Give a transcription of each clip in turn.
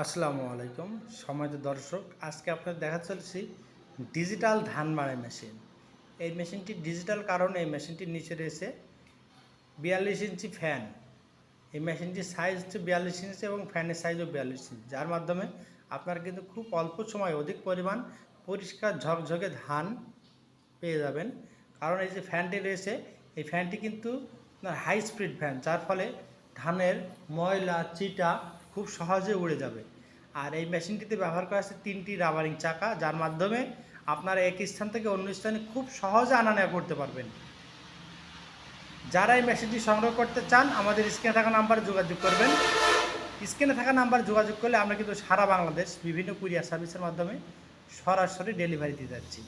আসসালামু আলাইকুম। সময়ত দর্শক, আজকে আপনার দেখা চলছি ডিজিটাল ধান মাড়াই মেশিন। এই মেশিনটি ডিজিটাল কারণে এই মেশিনটির নিচে রয়েছে বিয়াল্লিশ ইঞ্চি ফ্যান। এই মেশিনটির সাইজ হচ্ছে বিয়াল্লিশ ইঞ্চি এবং ফ্যানের সাইজও বিয়াল্লিশ ইঞ্চি, যার মাধ্যমে আপনার কিন্তু খুব অল্প সময় অধিক পরিমাণ পরিষ্কার ঝকঝকে ধান পেয়ে যাবেন। কারণ এই যে ফ্যানটি রয়েছে, এই ফ্যানটি কিন্তু হাই স্পিড ফ্যান যার ফলে ধানের ময়লা, চিটা খুব সহজে উড়ে যাবে। আর এই মেশিনটিতে ব্যবহার করা আছে তিনটি রাবারিং চাকা, যার মাধ্যমে আপনারা এক স্থান থেকে অন্য স্থানে খুব সহজে আনা নেওয়া করতে পারবেন। যারা এই মেশিনটি সংগ্রহ করতে চান, আমাদের স্ক্রিনে থাকা নাম্বারে যোগাযোগ করবেন। স্ক্রিনে থাকা নাম্বার যোগাযোগ করলে আমরা কিন্তু সারা বাংলাদেশ বিভিন্ন কুরিয়ার সার্ভিসের মাধ্যমে সরাসরি ডেলিভারি দিয়ে যাচ্ছি।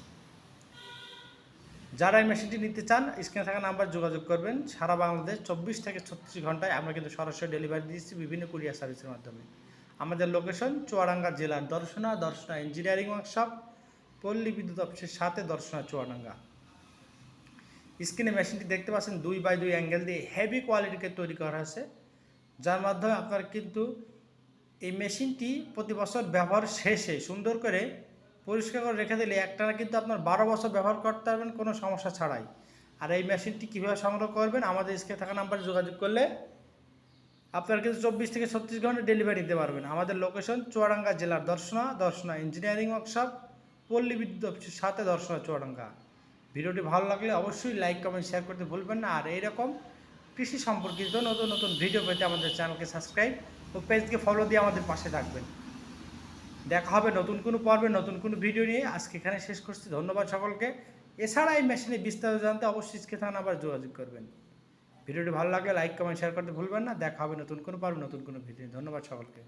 যারা এই মেশিনটি নিতে চান স্ক্রিনে থাকা নাম্বার যোগাযোগ করবেন। সারা বাংলাদেশ চব্বিশ থেকে ছত্রিশ ঘন্টায় আমরা কিন্তু সরাসরি ডেলিভারি দিচ্ছি বিভিন্ন কুরিয়ার সার্ভিসের মাধ্যমে। আমাদের লোকেশন চুয়াডাঙ্গা জেলার দর্শনা দর্শনা ইঞ্জিনিয়ারিং ওয়ার্কশপ পল্লী বিদ্যুৎ অফিসের সাথে দর্শনা চুয়াডাঙ্গা। স্ক্রিনে মেশিনটি দেখতে পাচ্ছেন, দুই বাই দুই অ্যাঙ্গেল দিয়ে হেভি কোয়ালিটিকে তৈরি করা হয়েছে। যার মাধ্যমে আপনার কিন্তু এই মেশিনটি প্রতি বছর ব্যবহার শেষে সুন্দর করে পরিষ্কার করে রেখে দিলে একটানা কিন্তু আপনার বারো বছর ব্যবহার করতে পারবেন, কোনো সমস্যা ছাড়াই। আর এই মেশিনটি কীভাবে সংগ্রহ করবেন, আমাদের স্ক্রিনে থাকা নাম্বারে যোগাযোগ করলে আপনারা কিন্তু চব্বিশ থেকে ছত্রিশ ঘণ্টা ডেলিভারি দিতে পারবেন। আমাদের লোকেশন চুয়াডাঙ্গা জেলার দর্শনা দর্শনা ইঞ্জিনিয়ারিং ওয়ার্কশপ পল্লী বিদ্যুৎ অফিসের সাথে দর্শনা চুয়াডাঙ্গা। ভিডিওটি ভালো লাগলে অবশ্যই লাইক কমেন্ট শেয়ার করতে ভুলবেন না। আর এইরকম কৃষি সম্পর্কিত নতুন নতুন ভিডিও পেতে আমাদের চ্যানেলকে সাবস্ক্রাইব ও পেজকে ফলো দিয়ে আমাদের পাশে থাকবেন। দেখা হবে নতুন কোনো পর্বে, নতুন কোনো ভিডিও নিয়ে। আজকে এখানে শেষ করছি। ধন্যবাদ সকলকে। এছাড়া এই মেশিনে বিস্তারিত জানতে অবশ্যই স্ক্রিনে থান আবার যোগাযোগ করবেন। ভিডিওটি ভালো লাগলে লাইক, কমেন্ট শেয়ার করতে ভুলবেন না। দেখা হবে নতুন কোনো পর্বে, নতুন কোনো ভিডিও নিয়ে। ধন্যবাদ সকলকে।